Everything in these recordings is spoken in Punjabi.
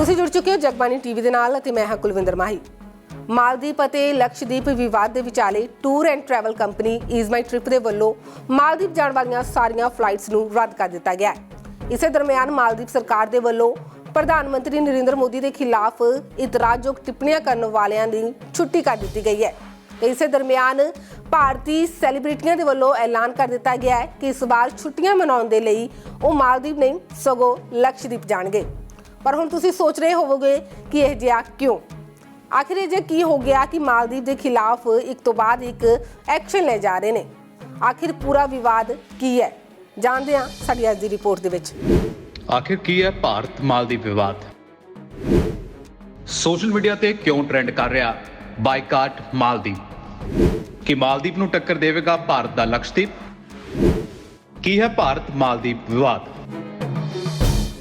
ਤੁਸੀਂ ਜੁੜ ਚੁੱਕੇ ਹੋ ਜਗਬਾਣੀ ਟੀਵੀ ਦੇ ਨਾਲ ਅਤੇ ਮੈਂ ਹਾਂ ਕੁਲਵਿੰਦਰ ਮਾਹੀ। ਮਾਲਦੀਪ ਅਤੇ ਲਕਸ਼ਦੀਪ ਵਿਵਾਦ ਦੇ ਵਿਚਾਲੇ tour and travel company ease my trip ਦੇ ਵੱਲੋਂ ਮਾਲਦੀਪ ਜਾਣ ਵਾਲੀਆਂ ਸਾਰੀਆਂ ਫਲਾਈਟਸ ਨੂੰ ਰੱਦ ਕਰ ਦਿੱਤਾ ਗਿਆ ਹੈ। ਇਸੇ ਦਰਮਿਆਨ ਮਾਲਦੀਪ ਸਰਕਾਰ ਦੇ ਵੱਲੋਂ ਪ੍ਰਧਾਨ ਮੰਤਰੀ ਨਰਿੰਦਰ ਮੋਦੀ ਦੇ ਖਿਲਾਫ ਇਤਰਾਜ਼ਯੋਗ ਟਿੱਪਣੀਆਂ ਕਰਨ ਵਾਲਿਆਂ ਦੀ ਛੁੱਟੀ ਕਰ ਦਿੱਤੀ ਗਈ ਹੈ। ਇਸੇ ਦਰਮਿਆਨ ਭਾਰਤੀ ਸੈਲੀਬ੍ਰਿਟੀਆਂ ਦੇ ਵੱਲੋਂ ਐਲਾਨ ਕਰ ਦਿੱਤਾ ਗਿਆ ਹੈ ਕਿ ਇਸ ਵਾਰ ਛੁੱਟੀਆਂ ਮਨਾਉਣ ਦੇ ਲਈ ਉਹ ਮਾਲਦੀਪ ਨਹੀਂ ਸਗੋਂ ਲਕਸ਼ਦੀਪ ਜਾਣਗੇ। ਪਰ ਹੁਣ ਤੁਸੀਂ ਸੋਚ ਰਹੇ ਹੋਵੋਗੇ ਕਿ ਇਹ ਜਿਹਾ ਕਿਉਂ? ਆਖਿਰ ਇਹ ਜੇ ਕੀ ਹੋ ਗਿਆ ਕਿ ਮਾਲਦੀਪ ਦੇ ਖਿਲਾਫ ਇੱਕ ਤੋਂ ਬਾਅਦ ਇੱਕ ਐਕਸ਼ਨ ਲੈ ਜਾ ਰਹੇ ਨੇ? ਆਖਿਰ ਪੂਰਾ ਵਿਵਾਦ ਕੀ ਹੈ? ਜਾਣਦੇ ਹਾਂ ਸਾਡੀ ਅੱਜ ਦੀ ਰਿਪੋਰਟ ਦੇ ਵਿੱਚ। ਆਖਿਰ ਕੀ ਹੈ ਭਾਰਤ ਮਾਲਦੀਵ ਵਿਵਾਦ? ਸੋਸ਼ਲ ਮੀਡੀਆ ਤੇ ਕਿਉਂ ਟ੍ਰੈਂਡ ਕਰ ਰਿਹਾ ਬਾਈਕਾਟ ਮਾਲਦੀਵ? ਕੀ ਮਾਲਦੀਵ ਨੂੰ ਟੱਕਰ ਦੇਵੇਗਾ ਭਾਰਤ ਦਾ ਲਕਸ਼ਦੀਪ? ਕੀ ਹੈ ਭਾਰਤ ਮਾਲਦੀਵ ਵਿਵਾਦ?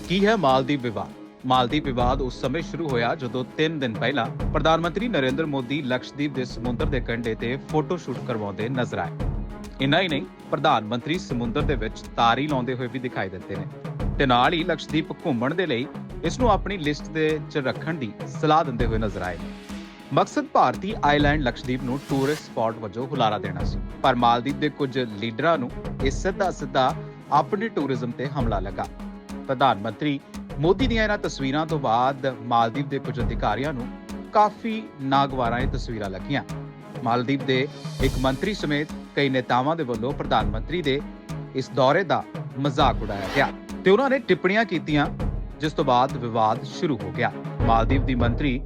ਕੀ ਹੈ ਮਾਲਦੀਵ ਵਿਵਾਦ? ਮਾਲਦੀਵ ਵਿਵਾਦ ਉਸ ਸਮੇਂ ਸ਼ੁਰੂ ਹੋਇਆ ਜਦੋਂ 3 ਦਿਨ ਪਹਿਲਾਂ ਪ੍ਰਧਾਨ ਮੰਤਰੀ ਨਰਿੰਦਰ ਮੋਦੀ ਲਕਸ਼ਦੀਪ ਦੇ ਸਮੁੰਦਰ ਦੇ ਕੰਢੇ ਤੇ ਫੋਟੋ ਸ਼ੂਟ ਕਰਵਾਉਂਦੇ ਨਜ਼ਰ ਆਏ। ਇੰਨਾ ਹੀ ਨਹੀਂ, ਪ੍ਰਧਾਨ ਮੰਤਰੀ ਸਮੁੰਦਰ ਦੇ ਵਿੱਚ ਤਾਰੀ ਲਾਉਂਦੇ ਹੋਏ ਵੀ ਦਿਖਾਈ ਦਿੱਤੇ ਨੇ ਤੇ ਨਾਲ ਹੀ ਲਕਸ਼ਦੀਪ ਘੁੰਮਣ ਦੇ ਲਈ ਇਸ ਨੂੰ ਆਪਣੀ ਲਿਸਟ ਦੇ ਵਿੱਚ ਰੱਖਣ ਦੀ ਸਲਾਹ ਦਿੰਦੇ ਹੋਏ ਨਜ਼ਰ ਆਏ ਮਕਸਦ ਭਾਰਤੀ ਆਈਲੈਂਡ ਲਕਸ਼ਦੀਪ ਨੂੰ ਟੂਰਿਸਟ ਸਪੌਟ ਵਜੋਂ ਹੁਲਾਰਾ ਦੇਣਾ ਸੀ, ਪਰ ਮਾਲਦੀਪ ਦੇ ਕੁਝ ਲੀਡਰਾਂ ਨੂੰ ਇਹ ਸਿੱਧਾ ਸਿੱਧਾ ਆਪਣੇ ਟੂਰਿਜ਼ਮ ਤੇ ਹਮਲਾ ਲੱਗਾ। ਪ੍ਰਧਾਨ ਮੰਤਰੀ ਮੋਦੀ ਦੀਆਂ ਇਹਨਾਂ ਤਸਵੀਰਾਂ ਤੋਂ ਬਾਅਦ ਮਾਲਦੀਪ ਦੇ ਕੁਝ ਅਧਿਕਾਰੀਆਂ ਨੂੰ ਕਾਫੀ ਨਾਗਵਾਰਾਂ ਇਹ ਤਸਵੀਰਾਂ ਲੱਗੀਆਂ। ਮਾਲਦੀਪ ਦੇ ਇੱਕ ਮੰਤਰੀ ਸਮੇਤ ਕਈ ਨੇਤਾਵਾਂ ਦੇ ਵੱਲੋਂ ਪ੍ਰਧਾਨ ਮੰਤਰੀ ਦੇ ਇਸ ਦੌਰੇ ਦਾ ਮਜ਼ਾਕ ਉਡਾਇਆ ਗਿਆ ਤੇ ਉਹਨਾਂ ਨੇ ਟਿੱਪਣੀਆਂ ਕੀਤੀਆਂ, ਜਿਸ ਤੋਂ ਬਾਅਦ ਵਿਵਾਦ ਸ਼ੁਰੂ ਹੋ ਗਿਆ। ਮਾਲਦੀਪ ਦੀ ਮੰਤਰੀ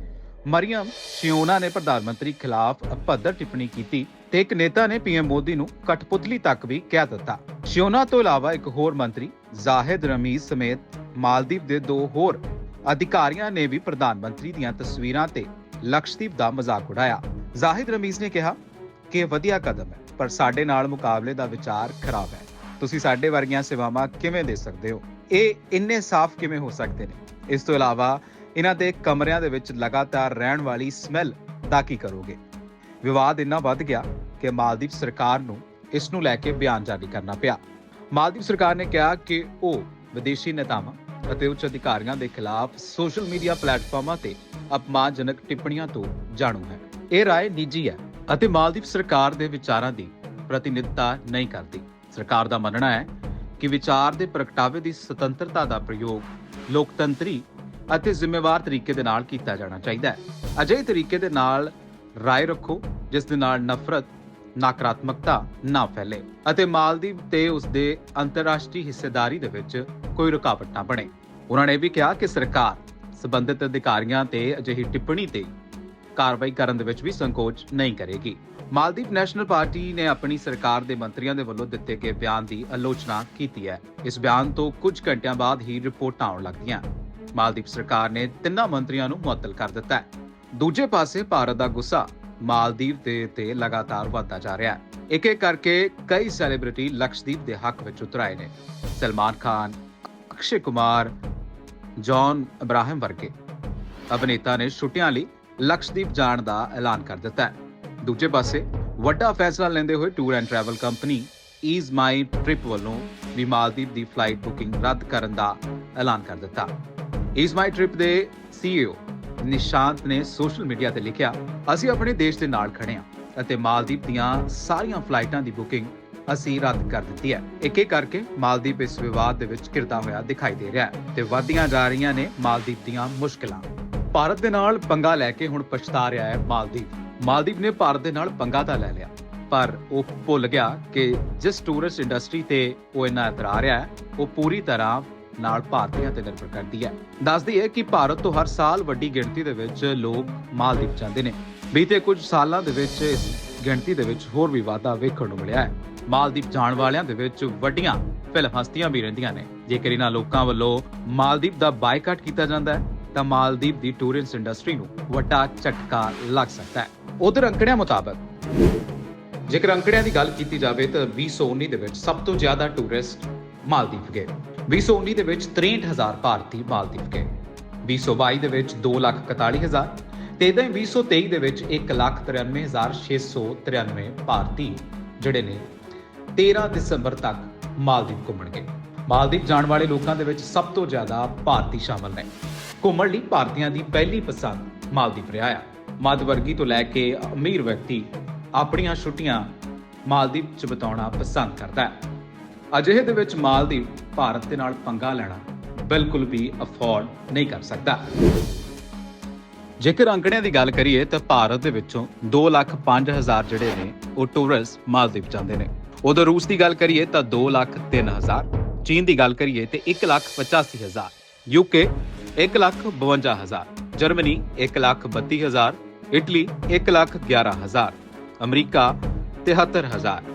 ਮਰੀਮ ਸ਼ਿਓਨਾ ਨੇ ਪ੍ਰਧਾਨ ਮੰਤਰੀ ਖਿਲਾਫ ਅਪੱਧਰ ਟਿੱਪਣੀ ਕੀਤੀ ਤੇ ਇੱਕ ਨੇਤਾ ਨੇ ਪੀਐਮ ਮੋਦੀ ਨੂੰ ਕਠਪੁਤਲੀ ਤੱਕ ਵੀ ਕਹਿ ਦਿੱਤਾ। ਸ਼ਿਓਨਾ ਤੋਂ ਇਲਾਵਾ ਇੱਕ ਹੋਰ ਮੰਤਰੀ, ਜ਼ਾਹਿਦ ਰਮੀਜ਼ ਸਮੇਤ ਮਾਲਦੀਪ ਦੇ ਦੋ ਹੋਰ ਅਧਿਕਾਰੀਆਂ ਨੇ ਵੀ ਪ੍ਰਧਾਨ ਮੰਤਰੀ ਦੀਆਂ ਤਸਵੀਰਾਂ ਤੇ ਲਕਸ਼ਦੀਪ ਦਾ ਮਜ਼ਾਕ ਉਡਾਇਆ। ਜ਼ਾਹਿਦ ਰਮੀਜ਼ ਨੇ ਕਿਹਾ ਕਿ ਵਧੀਆ ਕਦਮ ਹੈ, ਪਰ ਸਾਡੇ ਨਾਲ ਮੁਕਾਬਲੇ ਦਾ ਵਿਚਾਰ ਖਰਾਬ ਹੈ। ਤੁਸੀਂ ਸਾਡੇ ਵਰਗੀਆਂ ਸੇਵਾਵਾਂ ਕਿਵੇਂ ਦੇ ਸਕਦੇ ਹੋ? ਇਹ ਇੰਨੇ ਸਾਫ਼ ਕਿਵੇਂ ਹੋ ਸਕਦੇ ਨੇ? ਇਸ ਤੋਂ ਇਲਾਵਾ ਇਹਨਾਂ ਦੇ ਕਮਰਿਆਂ ਦੇ ਵਿੱਚ ਲਗਾਤਾਰ ਰਹਿਣ ਵਾਲੀ ਸਮੈਲ ਦਾ ਕੀ ਕਰੋਗੇ? ਵਿਵਾਦ ਇੰਨਾ ਵੱਧ ਗਿਆ ਕਿ ਮਾਲਦੀਪ ਸਰਕਾਰ ਨੂੰ ਇਸ ਨੂੰ ਲੈ ਕੇ ਬਿਆਨ ਜਾਰੀ ਕਰਨਾ ਪਿਆ। ਮਾਲਦੀਪ ਸਰਕਾਰ ਨੇ ਕਿਹਾ ਕਿ ਉਹ ਵਿਦੇਸ਼ੀ ਨੇਤਾਵਾਂ ਅਤੇ ਉੱਚ ਅਧਿਕਾਰੀਆਂ ਦੇ ਖਿਲਾਫ ਸੋਸ਼ਲ ਮੀਡੀਆ ਪਲੇਟਫਾਰਮਾਂ ਤੇ ਅਪਮਾਨਜਨਕ ਟਿੱਪਣੀਆਂ ਤੋਂ ਜਾਣੂ ਹੈ ਇਹ رائے ਨਿੱਜੀ ਹੈ ਅਤੇ ਮਾਲਦੀਪ ਸਰਕਾਰ ਦੇ ਵਿਚਾਰਾਂ ਦੀ ਪ੍ਰਤੀਨਿਧਤਾ ਨਹੀਂ ਕਰਦੀ ਸਰਕਾਰ ਦਾ ਮੰਨਣਾ ਹੈ ਕਿ ਵਿਚਾਰ ਦੇ ਪ੍ਰਗਟਾਵੇ ਦੀ ਸੁਤੰਤਰਤਾ ਦਾ ਪ੍ਰਯੋਗ ਲੋਕਤੰਤਰੀ ਅਤੇ ਜ਼ਿੰਮੇਵਾਰ ਤਰੀਕੇ ਦੇ ਨਾਲ ਕੀਤਾ ਜਾਣਾ ਚਾਹੀਦਾ ਹੈ ਅਜਿਹੇ ਤਰੀਕੇ ਦੇ ਨਾਲ ਰਾਏ ਰੱਖੋ ਜਿਸ ਦੇ ਨਾਲ ਨਫ਼ਰਤ ਨਕਾਰਾਤਮਕਤਾ ਨਾ ਫੈਲੇ ਅਤੇ ਮਾਲਦੀਵ ਤੇ ਉਸ ਦੇ ਅੰਤਰਰਾਸ਼ਟਰੀ ਹਿੱਸੇਦਾਰੀ ਦੇ ਵਿੱਚ ਕੋਈ ਰੁਕਾਵਟ ਨਾ ਬਣੇ। ਉਹਨਾਂ ਨੇ ਵੀ ਕਿਹਾ ਕਿ ਸਰਕਾਰ ਸਬੰਧਿਤ ਅਧਿਕਾਰੀਆਂ ਤੇ ਅਜਿਹੀ ਟਿੱਪਣੀ ਤੇ ਕਾਰਵਾਈ ਕਰਨ ਦੇ ਵਿੱਚ ਵੀ ਸੰਕੋਚ ਨਹੀਂ ਕਰੇਗੀ। ਮਾਲਦੀਵ ਨੈਸ਼ਨਲ ਪਾਰਟੀ ਨੇ ਆਪਣੀ ਸਰਕਾਰ ਦੇ ਮੰਤਰੀਆਂ ਦੇ ਵੱਲੋਂ ਦਿੱਤੇ ਗਏ ਬਿਆਨ ਦੀ ਆਲੋਚਨਾ ਕੀਤੀ ਹੈ। ਇਸ ਬਿਆਨ ਤੋਂ ਕੁਝ ਘੰਟਿਆਂ ਬਾਅਦ ਹੀ ਰਿਪੋਰਟਾਂ ਆਉਣ ਲੱਗੀਆਂ। ਮਾਲਦੀਵ ਸਰਕਾਰ ਨੇ ਤਿੰਨਾਂ ਮੰਤਰੀਆਂ ਨੂੰ ਮੁਅੱਤਲ ਕਰ ਦਿੱਤਾ ਹੈ। ਦੂਜੇ ਪਾਸੇ ਭਾਰਤ ਦਾ ਗੁੱਸਾ ਮਾਲਦੀਵ ਦੇ ਤੇ ਲਗਾਤਾਰ ਵਧਦਾ ਜਾ ਰਿਹਾ ਹੈ। ਇੱਕ ਇੱਕ ਕਰਕੇ ਕਈ ਸੈਲੀਬ੍ਰਿਟੀ ਲਕਸ਼ਦੀਪ ਦੇ ਹੱਕ ਵਿੱਚ ਉਤਰ ਆਏ ਨੇ। ਸਲਮਾਨ ਖਾਨ, ਅਕਸ਼ੇ ਕੁਮਾਰ, ਜੌਨ ਅਬਰਾਹਮ ਵਰਗੇ ਅਭਿਨੇਤਾ ਨੇ ਛੁੱਟੀਆਂ ਲਈ ਲਕਸ਼ਦੀਪ ਜਾਣ ਦਾ ਐਲਾਨ ਕਰ ਦਿੱਤਾ ਹੈ। ਦੂਜੇ ਪਾਸੇ, ਵੱਡਾ ਫੈਸਲਾ ਲੈਂਦੇ ਹੋਏ tour and travel company ease my trip ਵੱਲੋਂ ਵੀ ਮਾਲਦੀਪ ਦੀ ਫਲਾਈਟ ਬੁਕਿੰਗ ਰੱਦ ਕਰਨ ਦਾ ਐਲਾਨ ਕਰ ਦਿੱਤਾ। ਈਜ਼ ਮਾਈ ਟ੍ਰਿਪ ਦੇ ਸੀਈਓ ਨਿਸ਼ਾਂਤ ਨੇ ਸੋਸ਼ਲ ਮੀਡੀਆ ਤੇ ਲਿਖਿਆ, ਅਸੀਂ ਆਪਣੇ ਦੇਸ਼ ਦੇ ਨਾਲ ਖੜੇ ਹਾਂ ਅਤੇ ਮਾਲਦੀਪ ਦੀਆਂ ਸਾਰੀਆਂ ਫਲਾਈਟਾਂ ਦੀ ਬੁਕਿੰਗ ਅਸੀਂ ਰੱਦ ਕਰ ਦਿੱਤੀ ਹੈ। ਇੱਕ ਇੱਕ ਕਰਕੇ ਮਾਲਦੀਪ ਇਸ ਵਿਵਾਦ ਦੇ ਵਿੱਚ ਘਿਰਦਾ ਹੋਇਆ ਦਿਖਾਈ ਦੇ ਰਿਹਾ ਹੈ ਤੇ ਵਧਦੀਆਂ ਜਾ ਰਹੀਆਂ ਨੇ ਮਾਲਦੀਪ ਦੀਆਂ ਮੁਸ਼ਕਲਾਂ। ਭਾਰਤ ਦੇ ਨਾਲ ਪੰਗਾ ਲੈ ਕੇ ਹੁਣ ਪਛਤਾ ਰਿਹਾ ਹੈ ਮਾਲਦੀਪ। ਮਾਲਦੀਪ ਨੇ ਭਾਰਤ ਦੇ ਨਾਲ ਪੰਗਾ ਤਾਂ ਲੈ ਲਿਆ, ਪਰ ਉਹ ਭੁੱਲ ਗਿਆ ਕਿ ਜਿਸ ਟੂਰਿਸਟ ਇੰਡਸਟਰੀ ਤੇ ਉਹ ਇੰਨਾ ਇਤਰਾ ਰਿਹਾ ਹੈ, ਉਹ ਪੂਰੀ ਤਰ੍ਹਾਂ ਨਾਲ ਭਾਰਤੀਆਂ ਤੇ ਨਿਰਭਰ ਕਰਦੀ ਹੈ। ਦੱਸਦੀ ਹੈ ਕਿ ਭਾਰਤ ਤੋਂ ਹਰ ਸਾਲ ਵੱਡੀ ਗਿਣਤੀ ਦੇ ਵਿੱਚ ਲੋਕ ਮਾਲਦੀਪ ਜਾਂਦੇ ਨੇ। ਬੀਤੇ ਕੁਝ ਸਾਲਾਂ ਦੇ ਵਿੱਚ ਇਸ ਗਿਣਤੀ ਦੇ ਵਿੱਚ ਹੋਰ ਵੀ ਵਾਧਾ ਵੇਖਣ ਨੂੰ ਮਿਲਿਆ ਹੈ। ਮਾਲਦੀਪ ਜਾਣ ਵਾਲਿਆਂ ਦੇ ਵਿੱਚ ਵੱਡੀਆਂ ਫਿਲਮ ਹਸਤੀਆਂ ਵੀ ਰਹਿੰਦੀਆਂ ਨੇ। ਜੇਕਰ ਇਹਨਾਂ ਲੋਕਾਂ ਵੱਲੋਂ ਮਾਲਦੀਪ ਦਾ ਬਾਈਕਾਟ ਕੀਤਾ ਜਾਂਦਾ ਹੈ, ਤਾਂ ਮਾਲਦੀਪ ਦੀ ਟੂਰਿਸਟ ਇੰਡਸਟਰੀ ਨੂੰ ਵੱਡਾ ਝਟਕਾ ਲੱਗ ਸਕਦਾ ਹੈ। ਉਧਰ ਅੰਕੜਿਆਂ ਮੁਤਾਬਕ, ਜੇਕਰ ਅੰਕੜਿਆਂ ਦੀ ਗੱਲ ਕੀਤੀ ਜਾਵੇ ਤਾਂ 2019 ਦੇ ਵਿੱਚ ਸਭ ਤੋਂ ਜ਼ਿਆਦਾ ਟੂਰਿਸਟ ਮਾਲਦੀਪ ਗਏ 2019 ਦੇ ਵਿੱਚ 63000 ਭਾਰਤੀ ਮਾਲਦੀਪ ਗਏ। 2022 ਦੇ ਵਿੱਚ 241000 ਤੇ ਇਦਾਂ ਹੀ 2023 ਦੇ ਵਿੱਚ 193693 ਭਾਰਤੀ ਜਿਹੜੇ ਨੇ 13 ਦਸੰਬਰ ਤੱਕ ਮਾਲਦੀਪ ਘੁੰਮਣਗੇ ਮਾਲਦੀਪ ਜਾਣ ਵਾਲੇ ਲੋਕਾਂ ਦੇ ਵਿੱਚ ਸਭ ਤੋਂ ਜ਼ਿਆਦਾ ਭਾਰਤੀ ਸ਼ਾਮਲ ਨੇ। ਘੁੰਮਣ ਲਈ ਭਾਰਤੀਆਂ ਦੀ ਪਹਿਲੀ ਪਸੰਦ ਮਾਲਦੀਵ ਰਿਹਾ ਆ। ਮੱਧ ਵਰਗੀ ਤੋਂ ਲੈ ਕੇ ਅਮੀਰ ਵਿਅਕਤੀ ਆਪਣੀਆਂ ਛੁੱਟੀਆਂ ਮਾਲਦੀਵ 'ਚ ਬਿਤਾਉਣਾ ਪਸੰਦ ਕਰਦਾ ਹੈ। ਅਜਿਹੇ ਦੇ ਵਿੱਚ ਮਾਲਦੀਵ ਭਾਰਤ ਦੇ ਨਾਲ ਪੰਗਾ ਲੈਣਾ ਬਿਲਕੁਲ ਵੀ ਅਫੋਰਡ ਨਹੀਂ ਕਰ ਸਕਦਾ। ਜੇਕਰ ਅੰਕੜਿਆਂ ਦੀ ਗੱਲ ਕਰੀਏ ਤਾਂ ਭਾਰਤ ਦੇ ਵਿੱਚੋਂ 2 ਲੱਖ 5 ਹਜ਼ਾਰ ਜਿਹੜੇ ਨੇ, ਉਹ ਟੂਰਿਸਟ ਮਾਲਦੀਵ ਜਾਂਦੇ ਨੇ। ਉਧਰ ਰੂਸ ਦੀ ਗੱਲ ਕਰੀਏ ਤਾਂ 2 ਲੱਖ 3 ਹਜ਼ਾਰ, ਚੀਨ ਦੀ ਗੱਲ ਕਰੀਏ ਤੇ 1 ਲੱਖ 85 ਹਜ਼ਾਰ ਯੂਕੇ 1 ਲੱਖ 52 ਹਜ਼ਾਰ, ਜਰਮਨੀ 1 ਲੱਖ 32 ਹਜ਼ਾਰ, ਇਟਲੀ 1 ਲੱਖ 11 ਹਜ਼ਾਰ, ਅਮਰੀਕਾ 73 ਹਜ਼ਾਰ।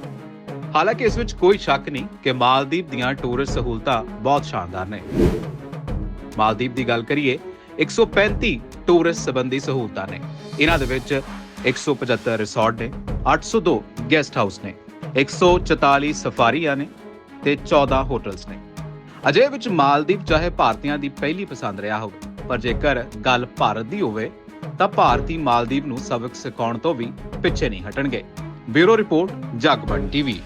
ਹਾਲਾਂਕਿ ਇਸ ਵਿੱਚ ਕੋਈ ਸ਼ੱਕ ਨਹੀਂ ਕਿ ਮਾਲਦੀਵ ਦੀਆਂ ਟੂਰਿਸਟ ਸਹੂਲਤਾਂ ਬਹੁਤ ਸ਼ਾਨਦਾਰ ਨੇ। ਮਾਲਦੀਵ ਦੀ ਗੱਲ ਕਰੀਏ 135 ਟੂਰਿਸਟ ਸੰਬੰਧੀ ਸਹੂਲਤਾਂ ਨੇ। ਇਹਨਾਂ ਦੇ ਵਿੱਚ 175 ਰਿਸੋਰਟ ਨੇ 802 ਗੈਸਟ ਹਾਊਸ ਨੇ 144 ਸਫਾਰੀਆਂ ਨੇ ਤੇ 14 ਹੋਟਲਸ ਨੇ। ਅਜੇ ਵਿੱਚ ਮਾਲਦੀਵ ਚਾਹੇ ਭਾਰਤੀਆਂ ਦੀ ਪਹਿਲੀ ਪਸੰਦ ਰਿਹਾ ਹੋਵੇ, ਪਰ ਜੇਕਰ ਗੱਲ ਭਾਰਤ ਦੀ ਹੋਵੇ, ਤਾਂ ਭਾਰਤੀ ਮਾਲਦੀਵ ਨੂੰ ਸਬਕ ਸਿਖਾਉਣ ਤੋਂ ਵੀ ਪਿੱਛੇ ਨਹੀਂ ਹਟਣਗੇ। Bureau report Jagbani TV.